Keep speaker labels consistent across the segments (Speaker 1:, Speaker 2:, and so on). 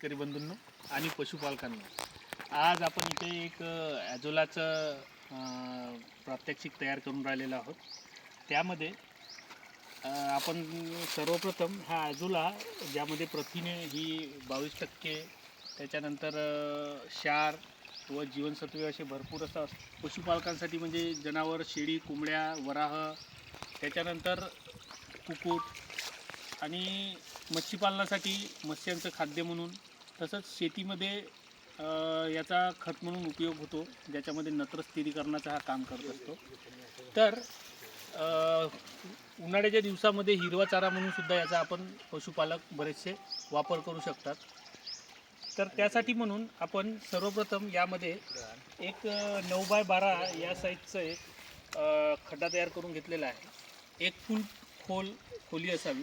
Speaker 1: शेतकरी बंधूंनो आणि पशुपालकांनो आज आपण इथे एक ॲजोलाचं ॲझोलाचं प्रात्यक्षिक तयार करून राहिलेलो आहोत. त्यामध्ये आपण सर्वप्रथम हा ॲजोला ज्यामध्ये प्रथिने ही बावीस टक्के त्याच्यानंतर क्षार व जीवनसत्वे असे भरपूर असं पशुपालकांसाठी म्हणजे जनावर शेळी कोंबड्या वराह त्याच्यानंतर कुक्कुट आणि मच्छीपालनासाठी मत्स्यांचं खाद्य म्हणून तसंच शेतीमध्ये याचा खत म्हणून उपयोग होतो ज्याच्यामध्ये नत्र स्थिरीकरणाचा हा काम करत असतो. तर उन्हाळ्याच्या दिवसामध्ये हिरवा चारा म्हणून सुद्धा याचा आपण पशुपालक बरेचसे वापर करू शकतात. तर त्यासाठी म्हणून आपण सर्वप्रथम यामध्ये एक नऊ बाय बारा या साईजचं एक खड्डा तयार करून घेतलेला आहे. एक फूल खोल खोली असावी.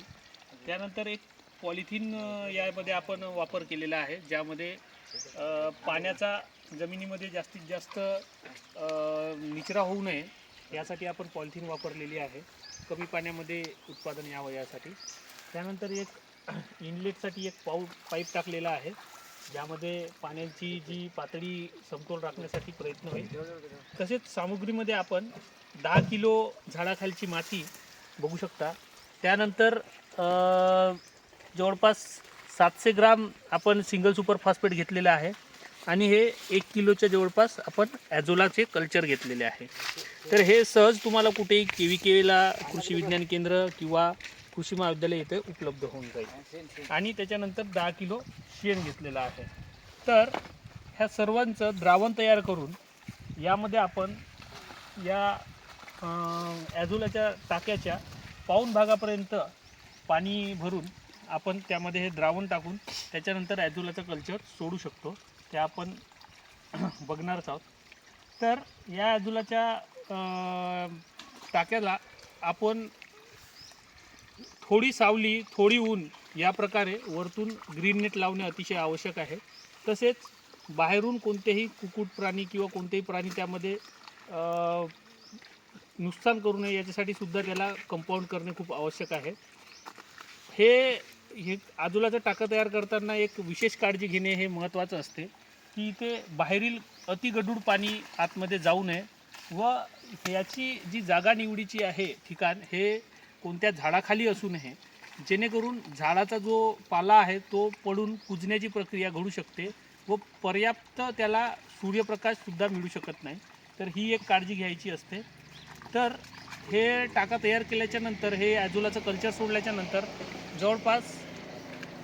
Speaker 1: त्यानंतर एक पॉलिथिन यामध्ये आपण वापर केलेला आहे ज्यामध्ये पाण्याचा जमिनीमध्ये जास्तीत जास्त निचरा होऊ नये यासाठी आपण पॉलिथिन वापरलेली आहे. कमी पाण्यामध्ये उत्पादन यावं यासाठी. त्यानंतर एक इनलेटसाठी एक पाऊ पाईप टाकलेला आहे ज्यामध्ये पाण्याची जी पातळी समतोल राखण्यासाठी प्रयत्न होईल. तसेच सामुग्रीमध्ये आपण दहा किलो झाडाखालची माती बघू शकता. त्यानंतर जवळपास सातशे ग्राम आपण सिंगल सुपर फॉस्फेट घेतलेलं आहे. आणि हे एक किलोच्या जवळपास आपण ॲझोलाचे कल्चर घेतलेले आहे. तर हे सहज तुम्हाला कुठेही के व्ही केला कृषी विज्ञान केंद्र किंवा कृषी महाविद्यालय इथे उपलब्ध होऊन जाईल. आणि त्याच्यानंतर दहा किलो शेण घेतलेलं आहे. तर ह्या सर्वांचं द्रावण तयार करून यामध्ये आपण या ॲझोलाच्या टाक्याच्या पाऊन भागापर्यंत पाणी भरून आपण त्यामध्ये हे द्रावण टाकून त्याच्यानंतर ॲझोलाचं कल्चर सोडू शकतो. ते आपण बघणारच आहोत. तर या ॲझोलाच्या टाक्याला आपण थोडी सावली थोडी ऊन या प्रकारे वरतून ग्रीन नेट लावणे अतिशय आवश्यक आहे. तसेच बाहेरून कोणतेही कुक्कुट प्राणी किंवा कोणतेही प्राणी त्यामध्ये नुकसान करू नये याच्यासाठी सुद्धा त्याला कंपाऊंड करणे खूप आवश्यक आहे. हे हे आजूलाचं टाकं तयार करताना एक विशेष काळजी घेणे हे महत्त्वाचं असते. की इथे बाहेरील अतिगढूळ पाणी आतमध्ये जाऊ नये व याची जी जागा निवडीची आहे ठिकाण हे कोणत्या झाडाखाली असू नये. जेणेकरून झाडाचा जो पाला आहे तो पडून कुजण्याची प्रक्रिया घडू शकते व पर्याप्त त्याला सूर्यप्रकाशसुद्धा मिळू शकत नाही. तर ही एक काळजी घ्यायची असते. तर हे टाका तयार केल्याच्यानंतर हे आजूलाचं कल्चर सोडल्याच्यानंतर जवळपास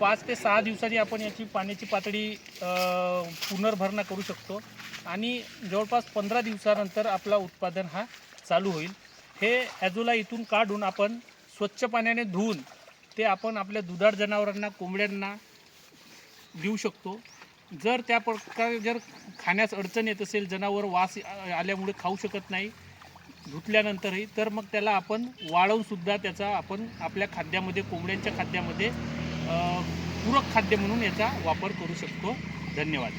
Speaker 1: पाच ते सहा दिवसांनी आपण याची पाण्याची पातळी पुनर्भरणा करू शकतो. आणि जवळपास पंधरा दिवसानंतर आपला उत्पादन हा चालू होईल. हे ॲजोला इथून काढून आपण स्वच्छ पाण्याने धुवून ते आपण आपल्या दुधाळ जनावरांना कोंबड्यांना देऊ शकतो. जर त्या प्रकारे जर खाण्यास अडचण येत असेल जनावर वास आल्यामुळे खाऊ शकत नाही धुतल्यानंतरही तर मग त्याला आपण वाळवूनसुद्धा त्याचा आपण आपल्या खाद्यामध्ये कोंबड्यांच्या खाद्यामध्ये पूरक खाद्य म्हणून याचा वापर करू शकतो. धन्यवाद.